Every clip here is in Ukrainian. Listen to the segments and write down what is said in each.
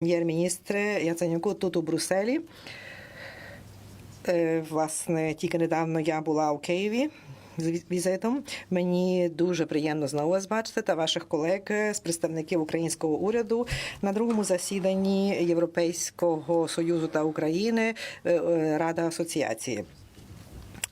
прем'єр-міністр Яценюку тут у Брюсселі. Власне, тільки недавно я була у Києві з візитом. Мені дуже приємно знову вас бачити та ваших колег з представників українського уряду на другому засіданні Європейського союзу та України Рада асоціації.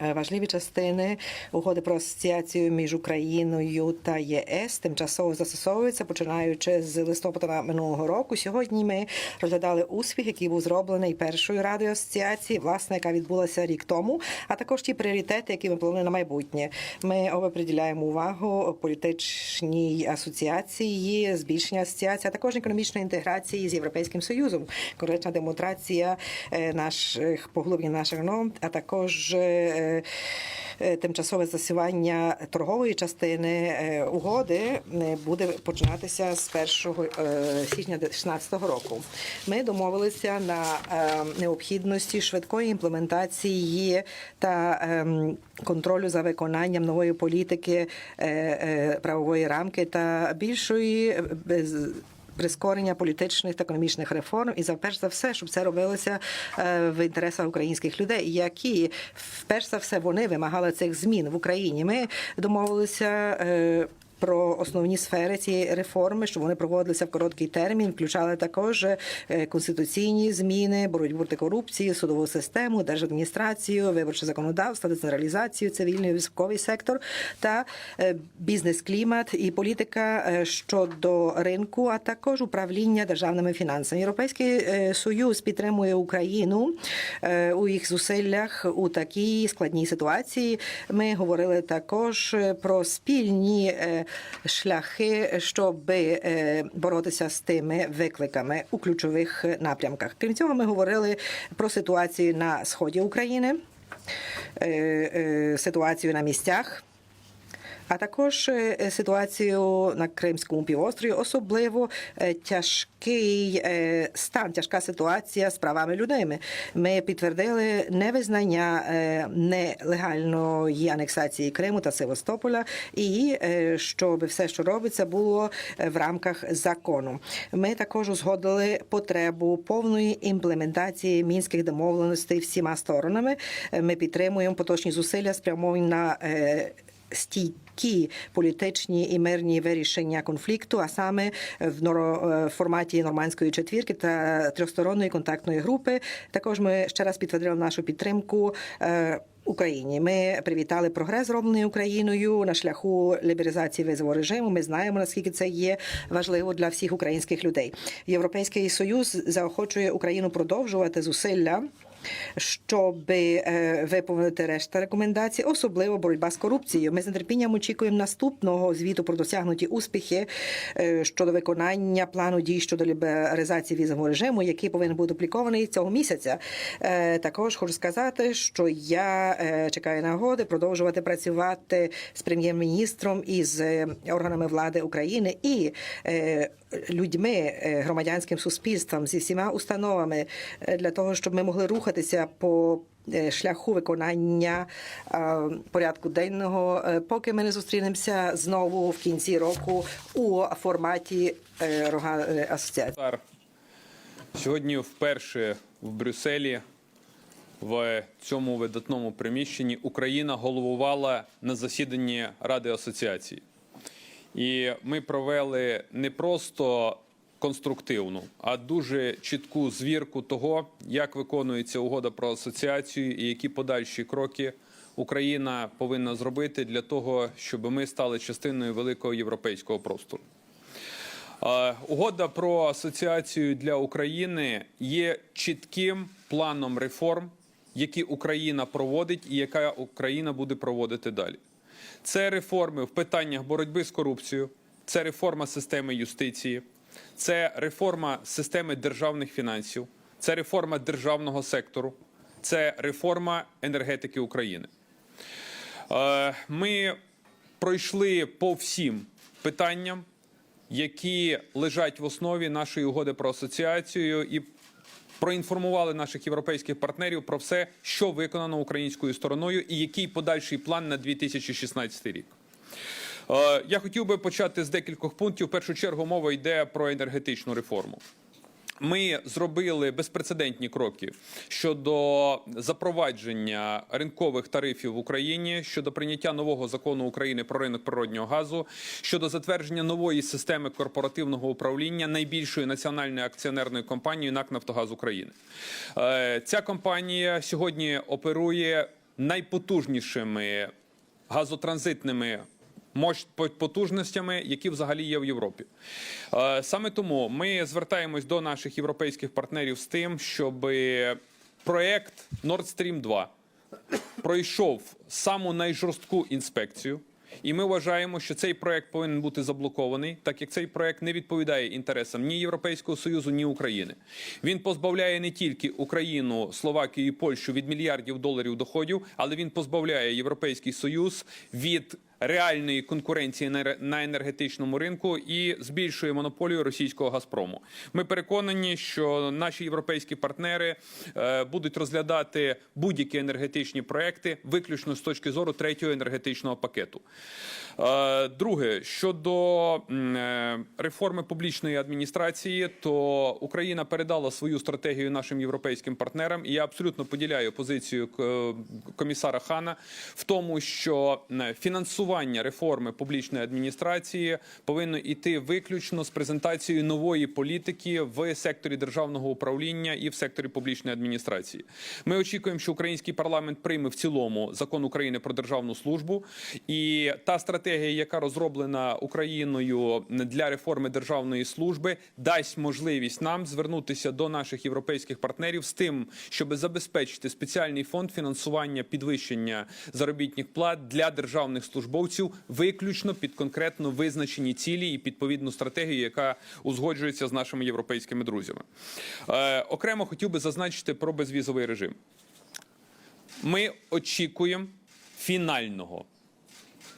Е, Важливі частини угоди про асоціацію між Україною та ЄС тимчасово застосовуються, починаючи з листопада минулого року. Сьогодні ми розглядали успіх, який був зроблений першою радою асоціації, власне, яка відбулася рік тому, а також ті пріоритети, які ми плануємо на майбутнє. Ми обе приділяємо увагу політичній асоціації, збільшення асоціації, а також економічної інтеграції з європейським союзом, коректна демонстрація е, наших поглиблення наших норм, а також е, тимчасове засівання торгової частини е, угоди е, буде починатися з 1 е, січня 2016 року. Ми домовилися на е, необхідності швидкої імплементації та контролю за виконанням нової політики е, е, правової рамки та більшої е, прискорення політичних та економічних реформ, і за перш за все, щоб це робилося е, в інтересах українських людей, які перш за все вони вимагали цих змін в Україні. Ми домовилися. Про основні сфери цієї реформи, щоб вони проводилися в короткий термін, включали також е, конституційні зміни, боротьбу проти корупції, судову систему, держадміністрацію, виборче законодавство, децентралізацію, цивільний військовий сектор та е, бізнес-клімат і політика е, щодо ринку, а також управління державними фінансами. Європейський союз підтримує Україну у їх зусиллях у такій складній ситуації. Ми говорили також про спільні шляхи, щоб е, боротися з тими викликами у ключових напрямках. Крім цього, ми говорили про ситуацію на сході України, е, е, ситуацію на місцях. А також е, ситуацію на Кримському півострові, особливо е, тяжкий е, стан, тяжка ситуація з правами людей. Ми підтвердили невизнання е, нелегальної анексації Криму та Севастополя, і е, щоб все, що робиться, було е, в рамках закону. Ми також узгодили потребу повної імплементації мінських домовленостей всіма сторонами. Е, Ми підтримуємо поточні зусилля спрямовані на е, стійкі політичні і мирні вирішення конфлікту, а саме в норо- е, форматі нормандської четвірки та трьохсторонньої контактної групи. Також ми ще раз підтвердили нашу підтримку. е, Україні ми привітали прогрес, зроблений Україною на шляху лібералізації визового режиму. Ми знаємо наскільки це є важливо для всіх українських людей. Європейський союз заохочує Україну продовжувати зусилля щоб е, виповнити решта рекомендацій, особливо боротьба з корупцією. Ми з нетерпінням очікуємо наступного звіту про досягнуті успіхи е, щодо виконання плану дій щодо лібералізації візового режиму, який повинен бути опублікований цього місяця. Е, Також хочу сказати, що я чекаю нагоди продовжувати працювати з прем'єр-міністром і з органами влади України і людьми, громадянським суспільством зі всіма установами для того, щоб ми могли рухатися по е, шляху виконання е, порядку денного, е, поки ми не зустрінемося знову в кінці року у форматі рога асоціації. Сьогодні вперше в Брюсселі в цьому видатному приміщенні Україна головувала на засіданні Ради асоціації. І ми провели не просто конструктивну, а дуже чітку звірку того, як виконується угода про асоціацію і які подальші кроки Україна повинна зробити для того, щоб ми стали частиною великого європейського простору. Угода про асоціацію для України є чітким планом реформ, які Україна проводить і яка Україна буде проводити далі. Це реформи в питаннях боротьби з корупцією, це реформа системи юстиції, це реформа системи державних фінансів, це реформа державного сектору, це реформа енергетики України. Е, Ми пройшли по всім питанням, які лежать в основі нашої угоди про асоціацію, і проінформували наших європейських партнерів про все, що виконано українською стороною, і який подальший план на 2016 рік. Е, Я хотів би почати з декількох пунктів. В першу чергу мова йде про енергетичну реформу. Ми зробили безпрецедентні кроки щодо запровадження ринкових тарифів в Україні, щодо прийняття нового закону України про ринок природнього газу, щодо затвердження нової системи корпоративного управління найбільшої національної акціонерної компанії НАК Нафтогаз України. Е, Ця компанія сьогодні оперує найпотужнішими газотранзитними потужностями, які взагалі є в Європі. Е, Саме тому ми звертаємось до наших європейських партнерів з тим, щоб проект Nord Stream 2 пройшов саму найжорстку інспекцію. І ми вважаємо, що цей проект повинен бути заблокований, так як цей проект не відповідає інтересам ні Європейського союзу, ні України. Він позбавляє не тільки Україну, Словакію і Польщу від мільярдів доларів доходів, але він позбавляє Європейський Союз від реальної конкуренції на енергетичному ринку і збільшує монополію російського Газпрому. Ми переконані, що наші європейські партнери е, будуть розглядати будь-які енергетичні проекти виключно з точки зору третього енергетичного пакету. Е, Друге, щодо е, реформи публічної адміністрації, то Україна передала свою стратегію нашим європейським партнерам, і я абсолютно поділяю позицію комісара Хана в тому, що е, фінансування реформи публічної адміністрації повинно йти виключно з презентацією нової політики в секторі державного управління і в секторі публічної адміністрації. Ми очікуємо, що український парламент прийме в цілому закон України про державну службу, і та стратегія, яка розроблена Україною для реформи державної служби, дасть можливість нам звернутися до наших європейських партнерів з тим, щоб забезпечити спеціальний фонд фінансування підвищення заробітних плат для державних службовців, виключно під конкретно визначені цілі і підповідну стратегію, яка узгоджується з нашими європейськими друзями. Е, окремо хотів би зазначити про безвізовий режим. Ми очікуємо фінального,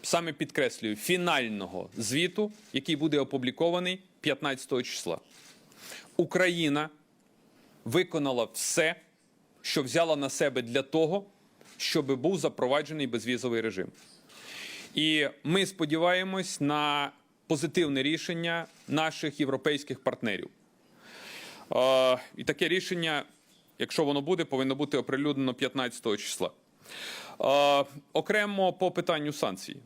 саме підкреслюю, фінального звіту, який буде опублікований 15 числа. Україна виконала все, що взяла на себе для того, щоб був запроваджений безвізовий режим. І ми сподіваємось на позитивне рішення наших європейських партнерів. Е, І таке рішення, якщо воно буде, повинно бути оприлюднено 15 числа. Е, Окремо по питанню санкцій.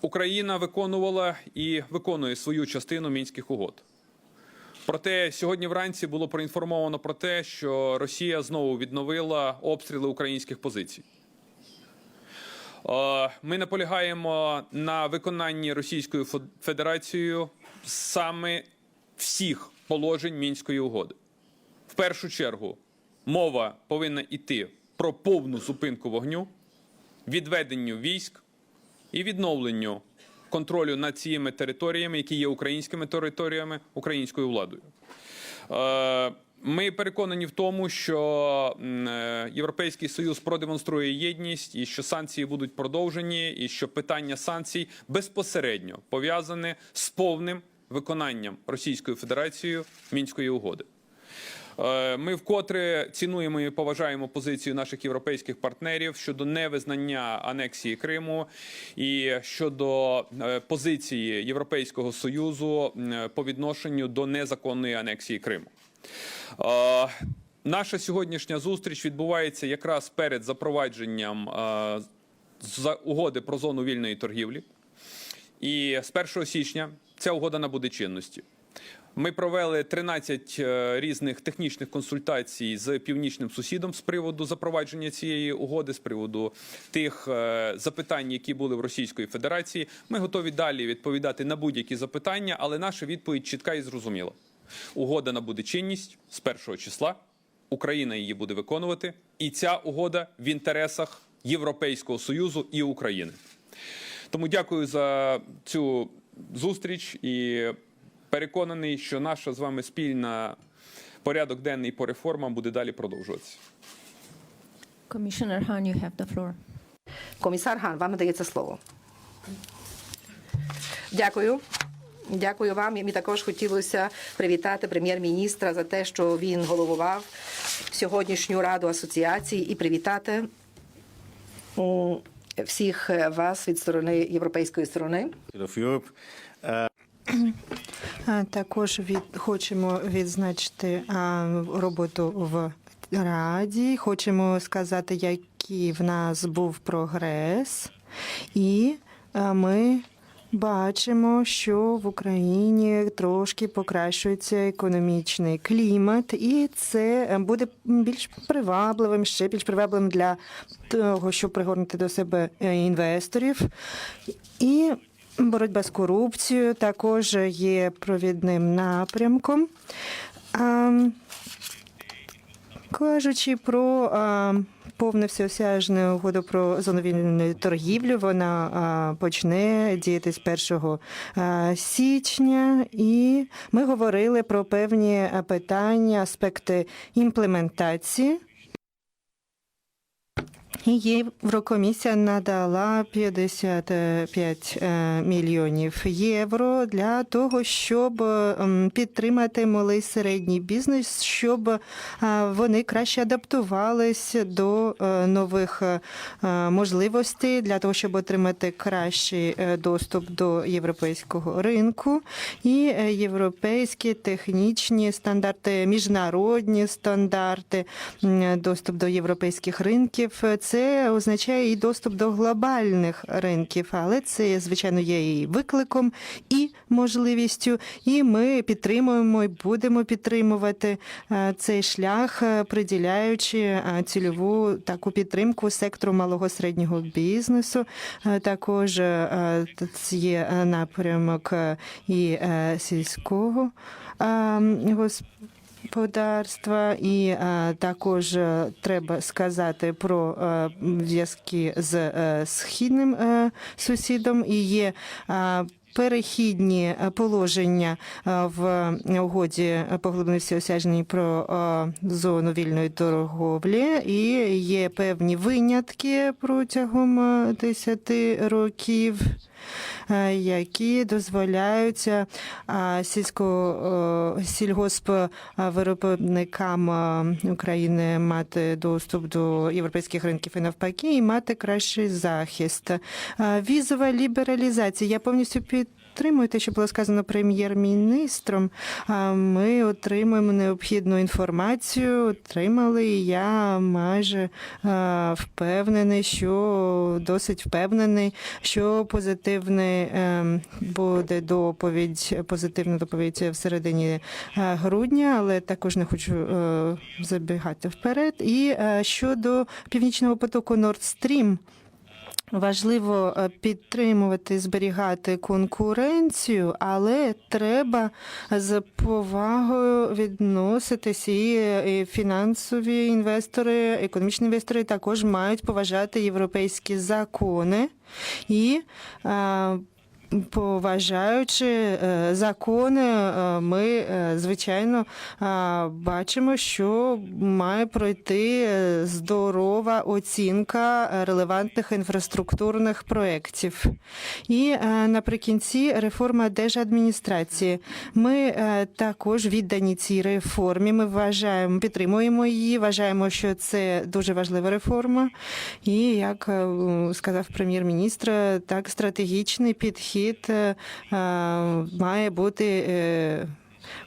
Україна виконувала і виконує свою частину мінських угод. Проте сьогодні вранці було проінформовано про те, що Росія знову відновила обстріли українських позицій. Ми наполягаємо на виконанні Російською Федерацією саме всіх положень мінської угоди. В першу чергу мова повинна йти про повну зупинку вогню, відведенню військ і відновленню контролю над цими територіями, які є українськими територіями, українською владою. Е, Ми переконані в тому, що е, Європейський Союз продемонструє єдність і що санкції будуть продовжені, і що питання санкцій безпосередньо пов'язане з повним виконанням Російською Федерацією мінської угоди. Е, Ми вкотре цінуємо і поважаємо позицію наших європейських партнерів щодо невизнання анексії Криму і щодо е, позиції Європейського союзу по відношенню до незаконної анексії Криму. Е, Наша сьогоднішня зустріч відбувається якраз перед запровадженням угоди про зону вільної торгівлі. І з 1 січня ця угода набуде чинності. Ми провели 13 е, різних технічних консультацій з північним сусідом з приводу запровадження цієї угоди, з приводу тих е, запитань, які були в Російської Федерації. Ми готові далі відповідати на будь-які запитання, але наша відповідь чітка і зрозуміла. Угода набуде чинність з 1 числа. Україна її буде виконувати, і ця угода в інтересах Європейського союзу і України. Тому дякую за цю зустріч і переконаний, що наша з вами спільна порядок денний по реформам буде далі продовжуватися. Commissioner Han, you have the floor. Комісар Ган, вам надається слово. Дякую. Дякую вам. І мені також хотілося привітати прем'єр-міністра за те, що він головував сьогоднішню раду асоціації, і привітати всіх вас від сторони європейської сторони. Також від хочемо відзначити роботу в раді. Хочемо сказати, який в нас був прогрес, і ми. Бачимо, що в Україні трошки покращується економічний клімат, і це буде більш привабливим, ще більш привабливим для того, щоб пригорнути до себе е, інвесторів. І боротьба з корупцією також є провідним напрямком. Кажучи про повне всеосяжне угоду про зону вільної торгівлі, вона почне діяти з 1 січня, і ми говорили про певні питання, аспекти імплементації. Єврокомісія надала 55 е, мільйонів євро для того, щоб ем, підтримати малий середній бізнес, щоб е, вони краще адаптувались до е, нових е, можливостей для того, щоб отримати кращий е, доступ до європейського ринку і е, європейські технічні стандарти, міжнародні стандарти, доступ до європейських ринків. Це означає і доступ до глобальних ринків, але це звичайно є і викликом, і можливістю. І ми підтримуємо і будемо підтримувати е, цей шлях, е, приділяючи е, цільову таку підтримку сектору малого середнього бізнесу. Також є напрямок і сільського е, господарства господарства, і е, також е, треба сказати про е, зв'язки з східним сусідом. І є перехідні е, положення е, в угоді поглибленої всеосяжній про е, зону вільної торговлі, і є певні винятки протягом е, 10 років е, які дозволяють е, сільсько е, сільгоспвиробникам е, України мати доступ до європейських ринків і навпаки, і мати кращий захист. Е, Візова лібералізація. Я повністю під. Підтримую те, що було сказано прем'єр-міністром. Ми отримуємо необхідну інформацію. Отримали. і Я майже впевнений, що досить впевнений, що позитивний е, буде доповідь, позитивна доповідь в середині е, грудня, але також не хочу е, забігати вперед. І щодо північного потоку Nord Stream, Важливо е, підтримувати, зберігати конкуренцію, але треба з повагою відноситись і фінансові інвестори, економічні інвестори також мають поважати європейські закони. І е, Поважаючи е, закони, е, ми е, звичайно бачимо, що має пройти здорова оцінка релевантних інфраструктурних проєктів. І наприкінці реформа держадміністрації. Ми також віддані цій реформі. Ми вважаємо, підтримуємо її. Вважаємо, що це дуже важлива реформа. І як сказав прем'єр-міністр, так стратегічний підхід е, е, має бути.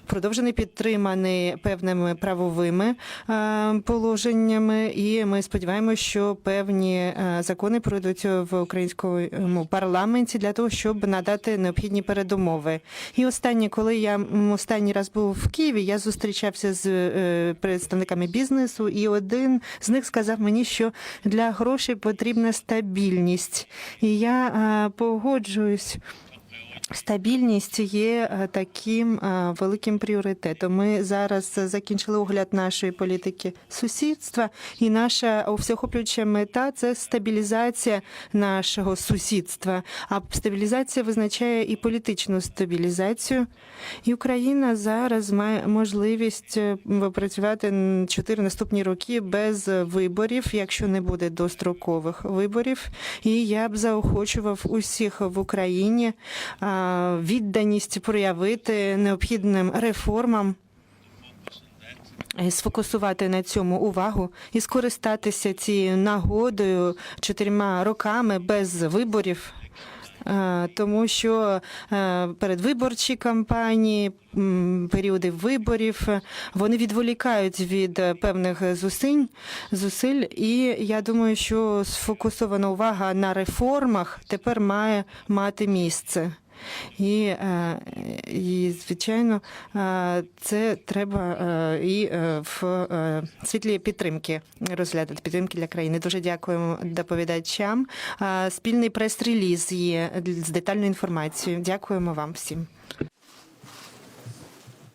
Продовжений підтриманий певними правовими е, положеннями, і ми сподіваємося, що певні е, закони пройдуть в українському парламенті для того, щоб надати необхідні передумови. І останнє, коли я останній раз був в Києві, я зустрічався з е, представниками бізнесу, і один з них сказав мені, що для грошей потрібна стабільність. І я погоджуюсь. Стабільність є е, таким е, великим пріоритетом. Ми зараз закінчили огляд нашої політики сусідства, і наша всеохоплююча мета це стабілізація нашого сусідства. А стабілізація визначає і політичну стабілізацію. І Україна зараз має можливість е, працювати чотири наступні роки без виборів, якщо не буде дострокових виборів. І я б заохочував усіх в Україні відданість проявити необхідним реформам. Сфокусувати на цьому увагу і скористатися цією нагодою чотирма роками без виборів Е, тому що е, передвиборчі кампанії, періоди виборів, вони відволікають від певних зусиль, зусиль. І я думаю, що сфокусована увага на реформах тепер має мати місце. І, е, і звичайно, е, це треба е, і в світлі підтримки розглядати підтримки для країни. Дуже дякуємо доповідачам. Спільний прес-реліз є з детальною інформацією. Дякуємо вам всім.